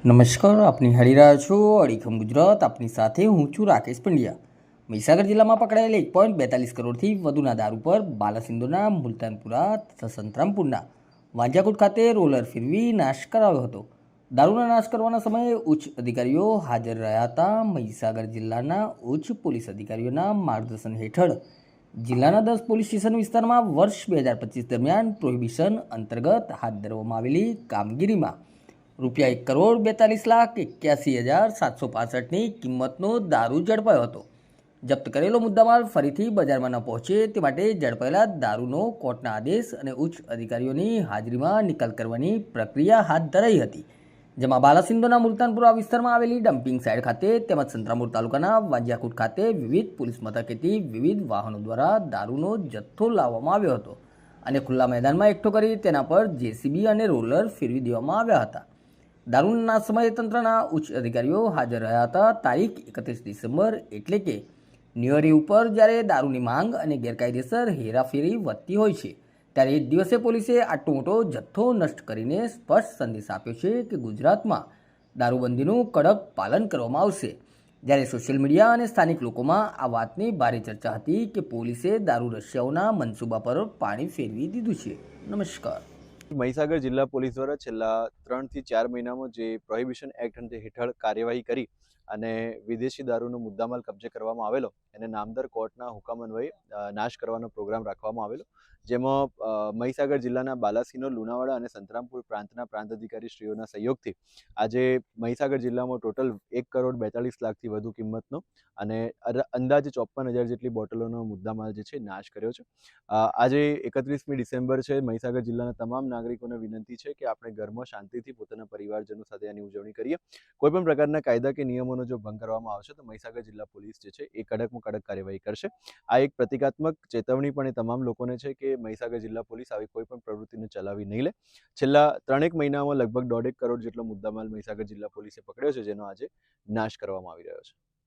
નમસ્કાર, આપની હરી રહ્યા છો અડીખમ ગુજરાત, આપની સાથે હું છું રાકેશ પંડ્યા. મહીસાગર જિલ્લામાં પકડાયેલ એક પોઈન્ટ બેતાલીસ કરોડથી વધુના દારૂ પર બાલાસિંદોરના મુલતાનપુરા તથા સંતરામપુરના વાંજાકોટ ખાતે રોલર ફેરવી નાશ કરાવ્યો હતો. દારૂના નાશ કરવાના સમયે ઉચ્ચ અધિકારીઓ હાજર રહ્યા હતા. મહીસાગર જિલ્લાના ઉચ્ચ પોલીસ અધિકારીઓના માર્ગદર્શન હેઠળ જિલ્લાના દસ પોલીસ સ્ટેશન વિસ્તારમાં વર્ષ બે હજાર પચીસ દરમિયાન પ્રોહિબિશન અંતર્ગત હાથ ધરવામાં આવેલી કામગીરીમાં રૂપિયા એક કરોડ બેતાલીસ લાખ એક્યાસી હજાર સાતસો પાસઠની કિંમતનો દારૂ ઝડપાયો હતો. જપ્ત કરેલો મુદ્દામાલ ફરીથી બજારમાં ન પહોંચે તે માટે ઝડપાયેલા દારૂનો કોર્ટના આદેશ અને ઉચ્ચ અધિકારીઓની હાજરીમાં નિકાલ કરવાની પ્રક્રિયા હાથ ધરાઈ હતી, જેમાં બાલાસિંધોના મુલતાનપુરા વિસ્તારમાં આવેલી ડમ્પિંગ સાઇડ ખાતે તેમજ સંતરામુર તાલુકાના વાંજિયાકુટ ખાતે વિવિધ પોલીસ મથકેથી વિવિધ વાહનો દ્વારા દારૂનો જથ્થો લાવવામાં આવ્યો હતો અને ખુલ્લા મેદાનમાં એકઠો કરી તેના પર જેસીબી અને રોલર ફેરવી દેવામાં આવ્યા હતા. દારૂના સમયે તંત્રના ઉચ્ચ અધિકારીઓ હાજર રહ્યા હતા. તારીખ એકત્રીસ ડિસેમ્બર એટલે કે ન્યૂ ઉપર જ્યારે દારૂની માંગ અને ગેરકાયદેસર હેરાફેરી વધતી હોય છે, ત્યારે એ દિવસે પોલીસે આટલો મોટો જથ્થો નષ્ટ કરીને સ્પષ્ટ સંદેશ આપ્યો છે કે ગુજરાતમાં દારૂબંધીનું કડક પાલન કરવામાં આવશે. જ્યારે સોશિયલ મીડિયા અને સ્થાનિક લોકોમાં આ વાતની ભારે ચર્ચા હતી કે પોલીસે દારૂ રશિયાઓના મનસૂબા પર પાણી ફેરવી દીધું છે. નમસ્કાર. મહીસાગર જિલ્લા પોલીસ દ્વારા છેલ્લા ત્રણથી ચાર મહિનામાં જે પ્રોહિબિશન એક્ટ હેઠળ કાર્યવાહી કરી અને વિદેશી દારૂનો મુદ્દામાલ કબજે કરવામાં આવેલો, એને નામદર કોર્ટના હુકમ અન્વયે નાશ કરવાનો પ્રોગ્રામ રાખવામાં આવેલો. જેમાં મહીસાગર જિલ્લાના બાલાસિનો લુણાવાડા અને સંતરામપુર પ્રાંતના પ્રાંત અધિકારી શ્રીઓના સહયોગથી આજે મહીસાગર જિલ્લામાં ટોટલ એક કરોડ બેતાલીસ લાખથી વધુ કિંમતનો અને અંદાજે ચોપન હજાર જેટલી બોટલોનો મુદ્દામાલ જે છે નાશ કર્યો છે. આજે એકત્રીસમી ડિસેમ્બર છે, મહીસાગર જિલ્લાના તમામ નાગરિકોને વિનંતી છે કે આપણે ઘરમાં શાંતિથી પોતાના પરિવારજનો સાથે આની ઉજવણી કરીએ. કોઈ પણ પ્રકારના કાયદા કે નિયમોનો જો ભંગ કરવામાં આવશે તો મહીસાગર જિલ્લા પોલીસ જે છે એ કડકમાં કડક કાર્યવાહી કરશે. આ એક પ્રતિકાત્મક ચેતવણી પણ એ તમામ લોકોને છે કે મહીસાગર જિલ્લા પોલીસ આવી કોઈ પણ પ્રવૃત્તિને ચલાવી નહીં લે. છેલ્લા ત્રણેક મહિનામાં લગભગ દોઢેક કરોડ જેટલો મુદ્દામાલ મહીસાગર જિલ્લા પોલીસે પકડ્યો છે, જેનો આજે નાશ કરવામાં આવી રહ્યો છે.